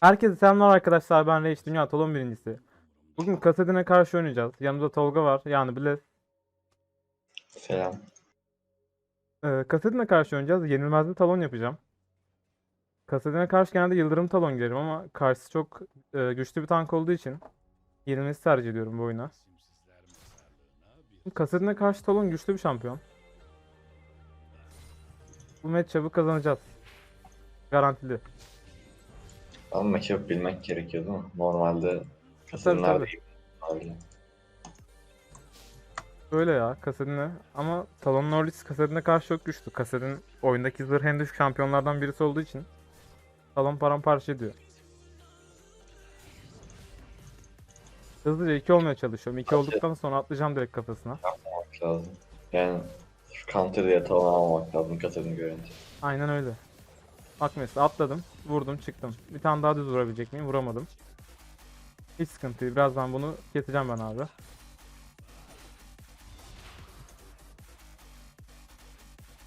Herkese selamlar arkadaşlar ben Reis Dünya Talon birincisi. Bugün Kasadin'e karşı oynayacağız. Yanımda Tolga var yani Bless. Selam. Ee, Kasadin'e karşı oynayacağız. Yenilmez bir talon yapacağım. Kasadin'e karşı genelde Yıldırım talon girerim ama karşısı çok e, güçlü bir tank olduğu için yenilmesi tercih ediyorum bu oyuna. Kasadin'e karşı talon güçlü bir şampiyon. Bu matchup'ı kazanacağız. Garantili. Ama maçı bilmek gerekiyor değil mi? Normalde kasımlar tabii. değil. Öyle. Ya Kasadin'e ama Talon Norlis Kasadin'e karşı çok güçlü. Kasadin oyundaki zırh en düşük şampiyonlardan birisi olduğu için Talon paramparça ediyor. Hızlıca 2 olmaya çalışıyorum. 2 Hadi. olduktan sonra atlayacağım direkt kafasına. Yapmamak lazım. Yani counter diye tavan almamak lazım kasını görünce. Aynen öyle. Bak mesela atladım, vurdum, çıktım. Bir tane daha düz vurabilecek miyim? Vuramadım. Hiç sıkıntı değil. Birazdan bunu keseceğim ben abi.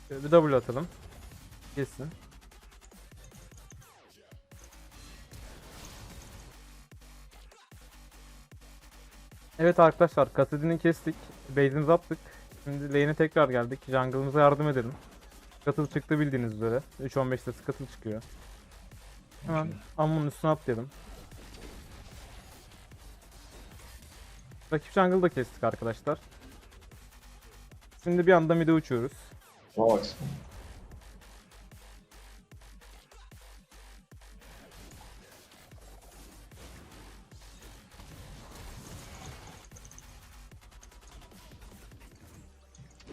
Şöyle Bir double atalım. Kessin. Evet arkadaşlar Kasadin'i kestik. Base'imizi attık. Şimdi lane'e tekrar geldik. Jungle'ımıza yardım edelim. Scuttle çıktı bildiğiniz üzere. 3.15'te Scuttle çıkıyor. Hemen Ammon'un üstüne atlayalım. Rakip jungle'ı da kestik arkadaşlar. Şimdi bir anda mid'e uçuyoruz. Baksana.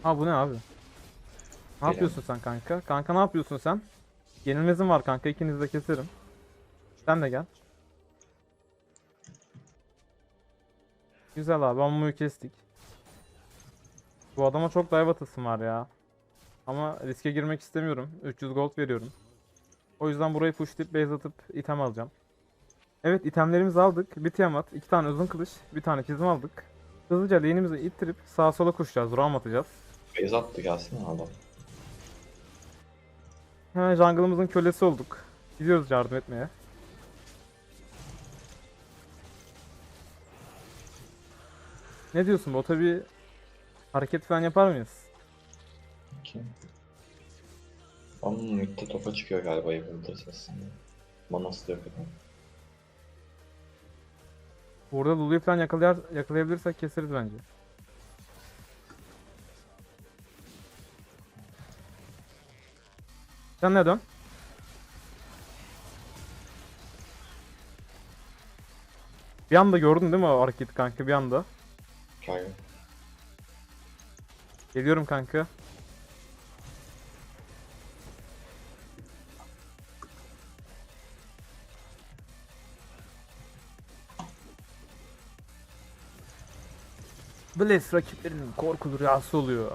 Ha bu ne abi? Ne yapıyorsun sen kanka? Kanka ne yapıyorsun sen? Yenilmezim var kanka ikinizi de keserim. Sen de gel. Güzel abi ammuyu kestik. Bu adama çok dive atasım var ya. Ama riske girmek istemiyorum. 300 gold veriyorum. O yüzden burayı pushlayıp base atıp item alacağım. Evet itemlerimizi aldık. Bir tiamat, iki tane uzun kılıç, bir tane çizim aldık. Hızlıca lane'imizi ittirip sağa sola koşacağız. Roam atacağız. Base attı gelsin adam. Hemen jungle'ımızın kölesi olduk. Gidiyoruz yardım etmeye. Ne diyorsun bota bir hareket falan yapar mıyız? Kim? Ama midde topa çıkıyor galiba yapıldı sesinde. Manası da yok adam. Burada Lulu'yu falan yakalayar, yakalayabilirsek keseriz bence. Sen ne dön? Bir anda gördün değil mi o hareketi kanka bir anda? Kanka. Geliyorum kanka. Bless rakiplerinin korkulu rüyası oluyor.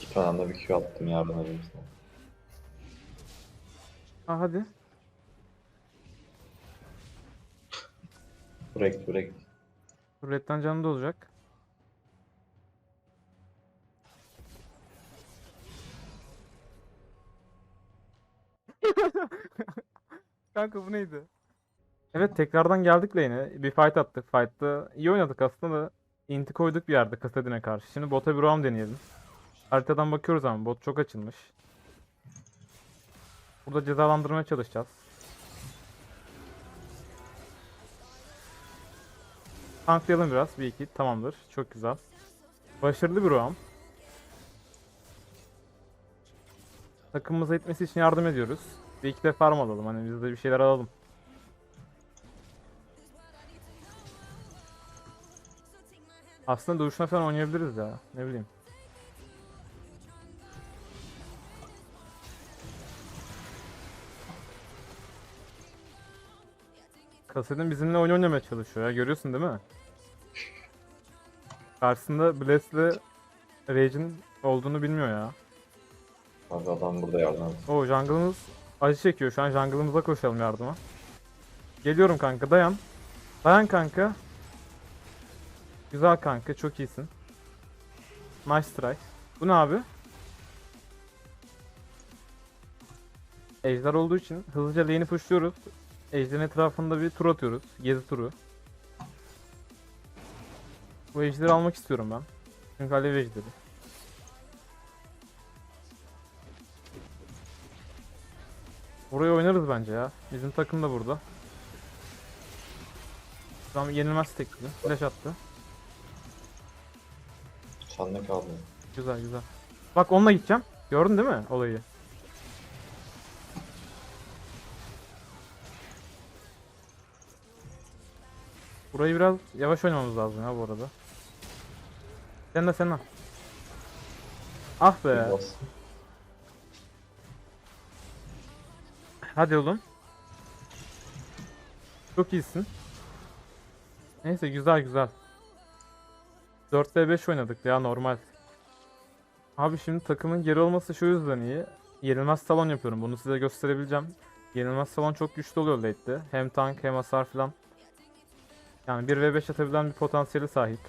İki tane de bir Q attım yardım edeyim sana. Ha hadi. Buraya git. Red'den canı da olacak. Kanka bu neydi? Evet tekrardan geldik lane'e. Bir fight attık. Fight'ta iyi oynadık aslında da inti koyduk bir yerde Kasadin'e karşı. Şimdi bota bir roam deneyelim. Haritadan bakıyoruz ama bot çok açılmış. Burada cezalandırmaya çalışacağız. Tanklayalım biraz. Bir iki. Tamamdır. Çok güzel. Başarılı bir roam. Takımımıza itmesi için yardım ediyoruz. Bir iki de farm alalım. Hani biz de bir şeyler alalım. Aslında dövüşme falan oynayabiliriz ya. Ne bileyim. Kasedin bizimle oyun oynamaya çalışıyor ya. Görüyorsun değil mi? Karşısında Bless'le Rage'in olduğunu bilmiyor ya. Abi adam burada yardım et. O jungle'ımız acı çekiyor şu an. Jungle'ımıza koşalım yardıma. Geliyorum kanka dayan. Dayan kanka. Güzel kanka çok iyisin. Nice try. Bu ne abi? Ejder olduğu için hızlıca lane'i pushluyoruz. Ejder'in etrafında bir tur atıyoruz. Gezi turu. Bu ejderi almak istiyorum ben. Çünkü alev ejderi. Burayı oynarız bence ya. Bizim takım da burada. Tamam yenilmez tekli. Flash attı. Sen ne kaldın? Güzel güzel. Bak onunla gideceğim. Gördün değil mi olayı? Burayı biraz yavaş oynamamız lazım ya bu arada. Sen de sen de. Ah be. Hadi oğlum. Çok iyisin. Neyse güzel güzel. 4v 5 oynadık ya normal. Abi şimdi takımın geri olması şu yüzden iyi. Yenilmez salon yapıyorum. Bunu size gösterebileceğim. Yenilmez salon çok güçlü oluyor late'de. Hem tank hem hasar falan. Yani 1v5 atabilen bir potansiyeli sahip.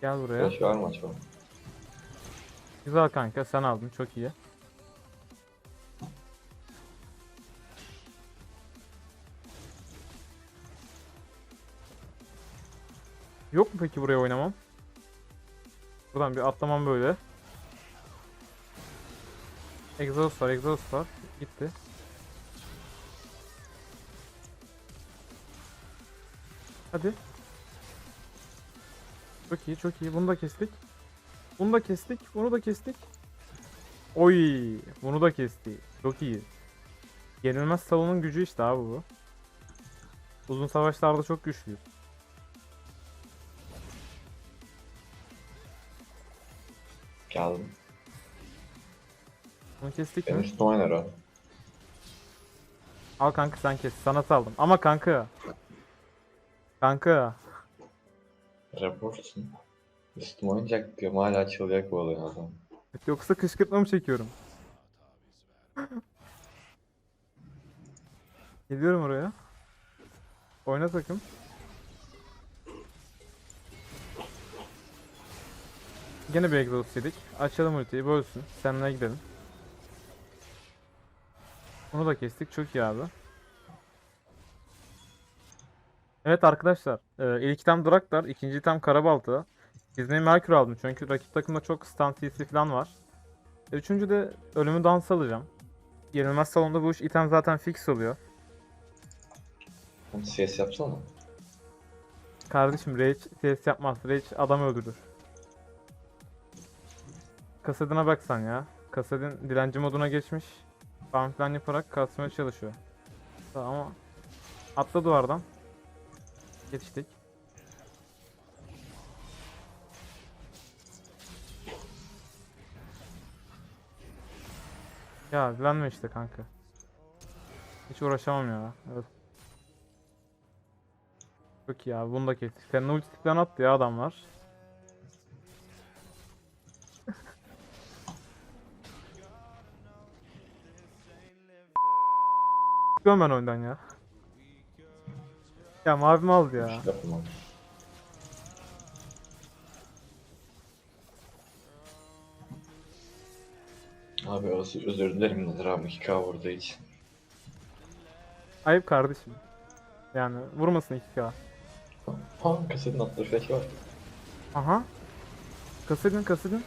Gel buraya. Flash var mı acaba? Güzel kanka sen aldın çok iyi. Yok mu peki buraya oynamam? Buradan bir atlamam böyle. Exhaust var, exhaust var. Gitti. Hadi. Çok iyi, çok iyi. Bunu da kestik. Bunu da kestik, bunu da kestik. Oy, bunu da kesti. Çok iyi. Yenilmez salonun gücü işte abi bu. Uzun savaşlarda çok güçlüyüz. Geldim. Bunu kestik Benim mi? üstüne oynar o. Al kanka sen kes. Sana saldım. Ama kanka. Kanka. Raporsun. Üstüme oynayacak diyorum hala çılacak bu oluyor adam. Yoksa kışkırtma mı çekiyorum? Geliyorum oraya. Oyna takım. Gene bir exhaust yedik. Açalım ultiyi bölsün. Seninle gidelim. Bunu da kestik. Çok iyi abi. Evet arkadaşlar. e, ilk item Draktar. ikinci item Karabalta. Disney Mercury aldım çünkü rakip takımda çok stun TC falan var. E, Üçüncü de ölümü dans alacağım. Yenilmez salonda bu iş item zaten fix oluyor. Onu CS yapsana. Kardeşim Rage CS yapmaz. Rage adam öldürür. Kasadına bak sen ya. Kasadin dilenci moduna geçmiş. Farm falan yaparak kasmaya çalışıyor. Ama atla duvardan. Yetiştik. Ya dilenme işte kanka. Hiç uğraşamam ya. Evet. Çok iyi abi bunu kestik. Senin ultikten attı ya adamlar. Çıkıyorum ben oyundan ya. Ya mavimi aldı ya. Yapma. Abi özür, özür dilerim Nedir abi 2K vurduğu için. Ayıp kardeşim. Yani vurmasın 2K. Ha kasetin attığı flash var. Aha. Kasedin kasedin.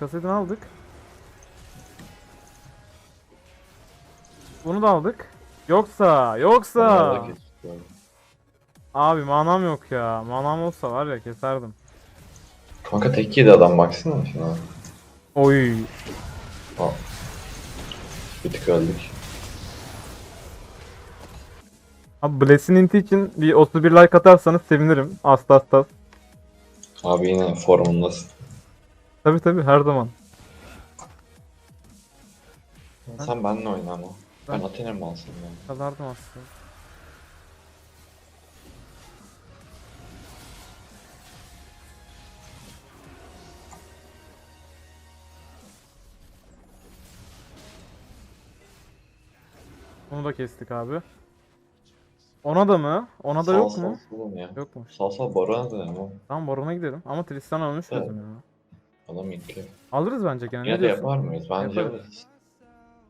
Kasedin aldık. Bunu da aldık. Yoksa, yoksa. Onları da kestik bu arada. Abi manam yok ya. Manam olsa var ya keserdim. Kanka tek yedi adam baksana şuna. Oy. Ha. Bir tık öldük. Abi Bless'in inti için bir 31 like atarsanız sevinirim. Asla asla. Abi yine formundasın. Tabi tabi her zaman. Sen benimle oyna ama. Ben mı alsam ya? Kazardım aslında. Onu da kestik abi. Ona da mı? Ona da yok Sal mu? ya. Yok mu? Sal sal Baron'a dönelim oğlum. Tamam Baron'a gidelim. Ama Tristan ölmüş Evet. bizim ya. Adam intli. Alırız bence gene. De diyorsun? yapar mıyız? Bence Yaparız.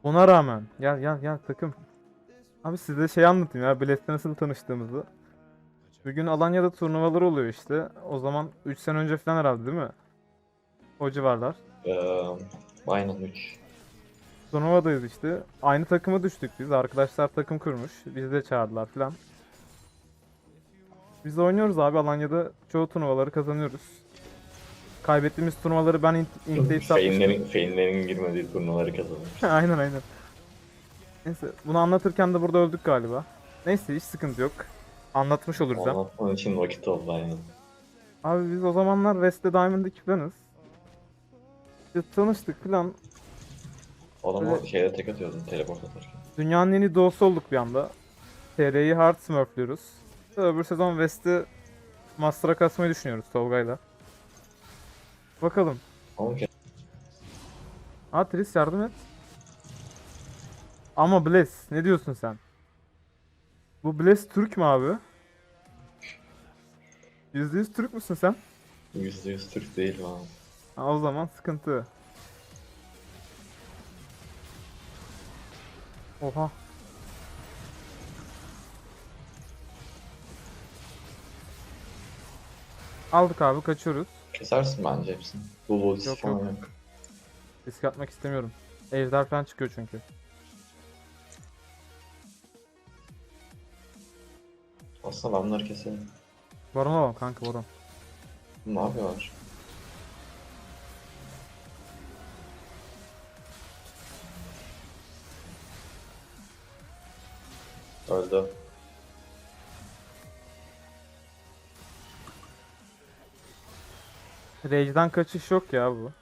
Ona rağmen. Gel gel gel takım. Abi size şey anlatayım ya. Blast'te nasıl tanıştığımızı. Bir gün Alanya'da turnuvalar oluyor işte. O zaman 3 sene önce falan herhalde değil mi? O civarlar. Ee, aynen 3. Turnuvadayız işte. Aynı takıma düştük biz. Arkadaşlar takım kurmuş. Bizi de çağırdılar falan. Biz de oynuyoruz abi. Alanya'da çoğu turnuvaları kazanıyoruz. Kaybettiğimiz turnuvaları ben intleyip satmıştım. Feinlerin, girmediği turnuvaları kazanmış. aynen aynen. Neyse bunu anlatırken de burada öldük galiba. Neyse hiç sıkıntı yok. Anlatmış oluruz hem. Anlatman için vakit oldu aynen. Abi biz o zamanlar West'te Diamond'daki falanız. İşte tanıştık falan. Adama Evet. şeyde tek atıyordun teleport atarken. Dünyanın en iyi doğusu olduk bir anda. TR'yi hard smurflüyoruz. Öbür sezon West'i Master'a kasmayı düşünüyoruz Tolga'yla. Bakalım. Ama ke- Ha Tris yardım et. Ama Bless ne diyorsun sen? Bu Bless Türk mü abi? %100 Türk müsün sen? %100 Türk değil falan. Ha, o zaman sıkıntı. Oha. Aldık abi kaçıyoruz. Kesersin bence hepsini. Bu ultisi Yok, falan yok. yok. Risk atmak istemiyorum. Ejder falan çıkıyor çünkü. Aslında ben bunları keserim. Baron alalım kanka baron. Ne yapıyorlar? Öldü. Rage'den kaçış yok ya bu.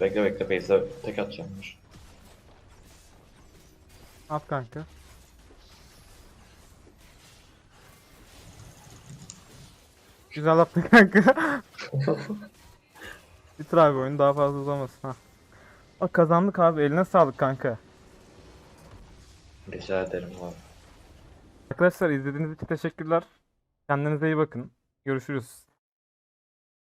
Bekle bekle base'e tek atacakmış. At kanka. Güzel attın kanka. Bitir abi oyunu daha fazla uzamasın ha. Aa, kazandık abi eline sağlık kanka. Rica ederim abi. Arkadaşlar izlediğiniz için teşekkürler. Kendinize iyi bakın. Görüşürüz.